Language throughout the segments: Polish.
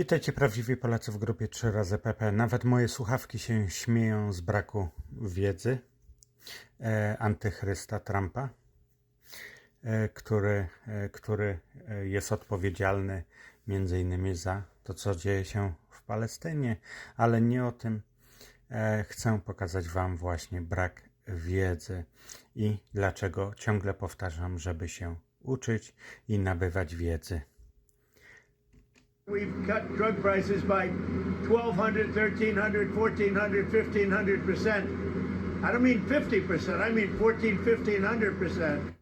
Witajcie prawdziwi Polacy w grupie 3 razy PP. Nawet moje słuchawki się śmieją z braku wiedzy e, antychrysta Trumpa, e, który, e, który e, jest odpowiedzialny między innymi za to, co dzieje się w Palestynie, ale nie o tym e, chcę pokazać Wam właśnie brak wiedzy i dlaczego ciągle powtarzam, żeby się uczyć i nabywać wiedzy. We've cut drug prices by 1,200, 1,300, 1,400, 1,500 percent. I don't mean 50 percent, I mean 14, 1,500 percent.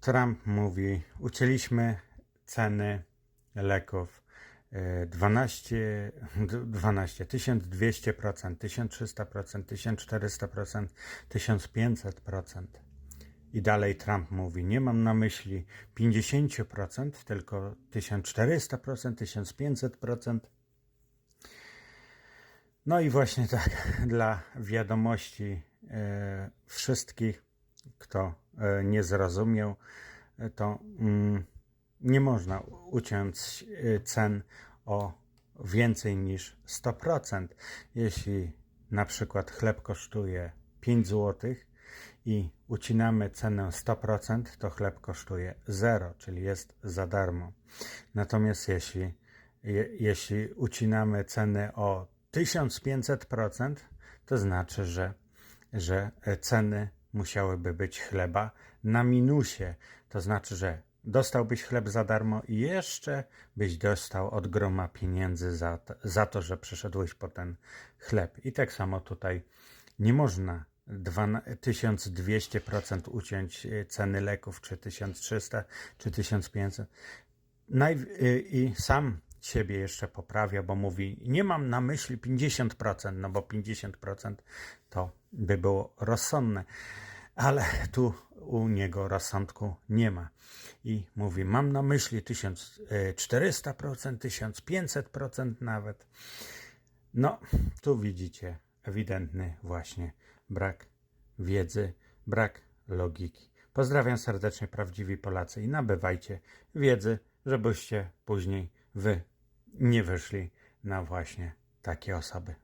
Trump mówi, ucięliśmy ceny leków e, 12, 12 1200%, 1300%, 1400%, 1500%. I dalej Trump mówi, nie mam na myśli 50%, tylko 1400%, 1500%. No i właśnie tak, dla wiadomości e, wszystkich, kto e, nie zrozumiał, e, to mm, nie można uciąć cen o więcej niż 100%. Jeśli na przykład chleb kosztuje 5 zł i ucinamy cenę 100%, to chleb kosztuje 0, czyli jest za darmo. Natomiast jeśli, je, jeśli ucinamy ceny o 1500%, to znaczy, że, że ceny musiałyby być chleba na minusie. To znaczy, że dostałbyś chleb za darmo i jeszcze byś dostał od groma pieniędzy za, to- za to, że przeszedłeś po ten chleb. I tak samo tutaj nie można 1200% uciąć e, ceny leków, czy 1300, czy 1500. Naj- y, I sam siebie jeszcze poprawia, bo mówi, nie mam na myśli 50%, no bo 50% to by było rozsądne, ale tu u niego rozsądku nie ma. I mówi, mam na myśli 1400%, 1500% nawet. No, tu widzicie ewidentny właśnie brak wiedzy, brak logiki. Pozdrawiam serdecznie prawdziwi Polacy i nabywajcie wiedzy, żebyście później wy nie wyszli na właśnie takie osoby.